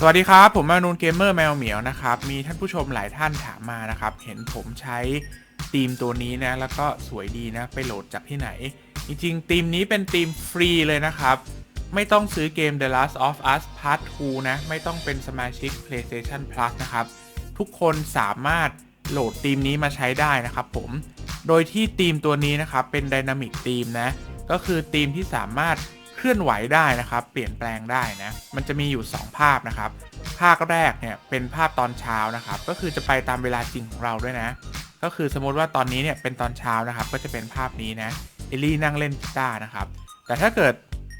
สวัสดีครับ ผมมานูนเกมเมอร์แมวเหมียวนะครับ มีท่านผู้ชมหลายท่านถามมานะครับ เห็นผมใช้ธีมตัวนี้นะ แล้วก็สวยดีนะ ไปโหลดจากที่ไหน จริงๆธีมนี้เป็นธีมฟรีเลยนะครับ ไม่ต้องซื้อเกม The Last of Us Part 2 นะ ไม่ต้องเป็นสมาชิก PlayStation Plus นะครับ ทุกคนสามารถโหลดธีมนี้มาใช้ได้นะครับผม โดยที่ธีมตัวนี้นะครับเป็น Dynamic ธีมนะ ก็คือธีมที่สามารถ ลื่อนไหวได้นะครับ เปลี่ยนแปลงได้นะ มันจะมีอยู่ 2 ภาพนะครับ ภาคแรกเนี่ยเป็นภาพตอนเช้านะครับ ก็คือจะไปตามเวลาจริงของเราด้วยนะ ก็คือสมมติว่าตอนนี้เนี่ยเป็นตอนเช้านะครับ ก็จะเป็นภาพนี้นะเอลลี่นั่งเล่นกีตาร์นะครับ แต่ถ้าเกิด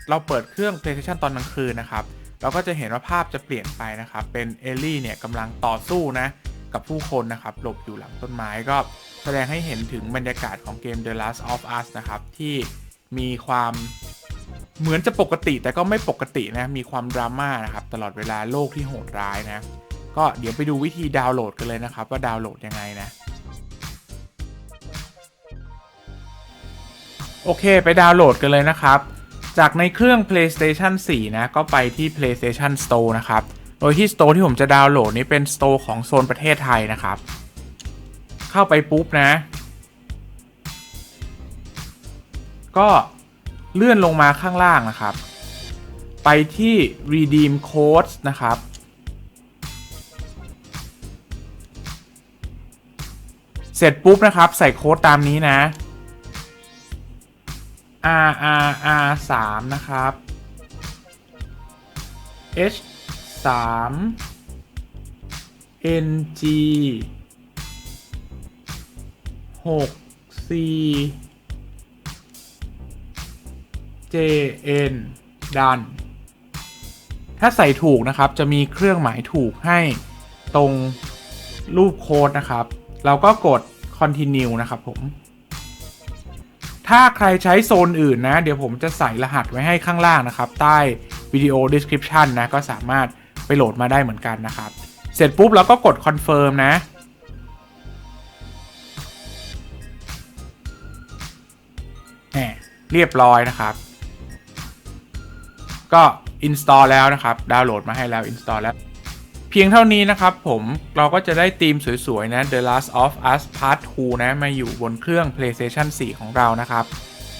เราเปิดเครื่อง PlayStation ตอนกลางคืนนะครับ เราก็จะเห็นว่าภาพจะเปลี่ยนไปนะครับ เป็นเอลลี่เนี่ยกำลังต่อสู้นะกับผู้คนนะครับ หลบอยู่หลังต้นไม้ก็แสดงให้เห็นถึงบรรยากาศของเกม The Last of Us นะครับ ที่มีความ เหมือนจะปกติแต่ก็ไม่ปกตินะ มีความดราม่านะครับ ตลอดเวลาโลกที่โหดร้ายนะ ก็เดี๋ยวไปดูวิธีดาวน์โหลดกันเลยนะครับ ว่าดาวน์โหลดยังไงนะโอเค ไปดาวน์โหลดกันเลยนะครับ จากในเครื่อง PlayStation 4 นะ ก็ไปที่ PlayStation Store นะครับ โดยที่ Store ที่ผมจะดาวน์โหลดนี้เป็น Store ของโซนประเทศไทยนะครับ เข้าไปปุ๊บนะ ก็ เลื่อนลงมาข้างล่างนะครับ ไปที่ redeem codes นะครับ เสร็จปุ๊บนะครับ ใส่โค้ดตามนี้นะ R R R 3นะครับ H 3 N G 6 C J N ดัน ถ้าใส่ถูกนะครับ จะมีเครื่องหมายถูกให้ตรงรูปโค้ดนะครับ เราก็กด continue นะครับผม ถ้าใครใช้โซนอื่นนะ เดี๋ยวผมจะใส่รหัสไว้ให้ข้างล่างนะครับ ใต้วิดีโอ description นะ ก็สามารถไปโหลดมาได้เหมือนกันนะครับ เสร็จปุ๊บเราก็กด confirm นะแหมเรียบร้อยนะครับ ก็ install แล้วนะครับ ดาวน์โหลดมาให้แล้ว install แล้ว เพียงเท่านี้นะครับผมเราก็จะได้ธีมสวยๆ นะ The Last of Us Part 2 นะ มาอยู่บนเครื่อง PlayStation 4 ของเรานะครับ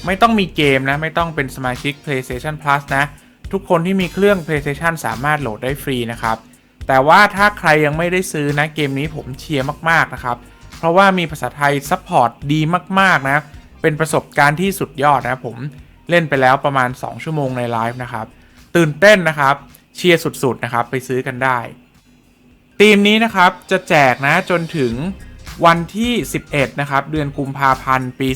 ไม่ต้องมีเกมนะ ไม่ต้องเป็นสมาชิก PlayStation Plus นะ ทุกคนที่มีเครื่อง PlayStation สามารถโหลดได้ฟรีนะครับแต่ว่าถ้าใครยังไม่ได้ซื้อนะเกมนี้ผมเชียร์มากๆนะครับ เพราะว่ามีภาษาไทยซัพพอร์ตดีมากๆนะ เป็นประสบการณ์ที่สุดยอดนะผมเล่นไปแล้วประมาณ 2 ชั่วโมงในไลฟ์นะครับ ตื่นเต้นนะครับ เชียร์สุดๆนะครับไปซื้อกันได้ทีมนี้นะครับจะแจกนะจนถึงวันที่ 11 นะครับ เดือนกุมภาพันธ์ปี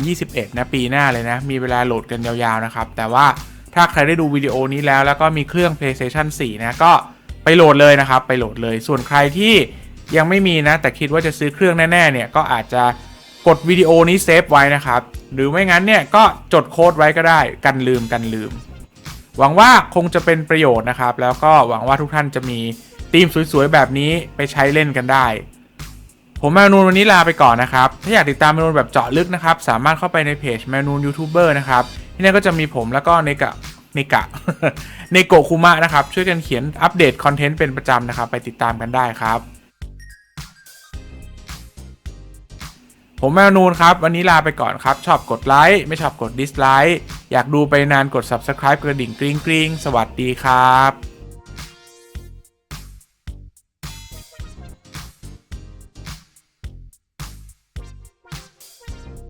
2021 นะปีหน้าเลยนะ มีเวลาโหลดกันยาวๆนะครับ แต่ว่าถ้าใครได้ดูวิดีโอนี้แล้ว แล้วก็มีเครื่อง PlayStation 4 นะ ก็ไปโหลดเลยนะครับ ไปโหลดเลย ส่วนใครที่ยังไม่มีนะ แต่คิดว่าจะซื้อเครื่องแน่ๆ เนี่ย ก็อาจจะกดวิดีโอนี้เซฟไว้นะครับ หรือไม่งั้นเนี่ยก็จดโค้ดไว้ก็ได้ กันลืมกันลืม หวังว่าคงจะเป็นประโยชน์นะครับ แล้วก็หวังว่าทุกท่านจะมีธีมสวยๆ แบบนี้ไปใช้เล่นกันได้ ผมแมนูนวันนี้ลาไปก่อนนะครับ ถ้าอยากติดตามแมนูนแบบเจาะลึกนะครับ สามารถเข้าไปในเพจแมนูนยูทูบเบอร์นะครับ ที่นั่นก็จะมีผมแล้วก็เนกะเนกะเนโกคุมะนะครับ ช่วยกันเขียนอัปเดตคอนเทนต์เป็นประจำนะครับ ไปติดตามกันได้ครับ ผมแมวนูนครับ วันนี้ลาไปก่อนครับ ชอบกดไลค์ ไม่ชอบกดดิสไลค์ อยากดูไปนานกด Subscribe กระดิ่งกริ๊งกริ๊งสวัสดีครับ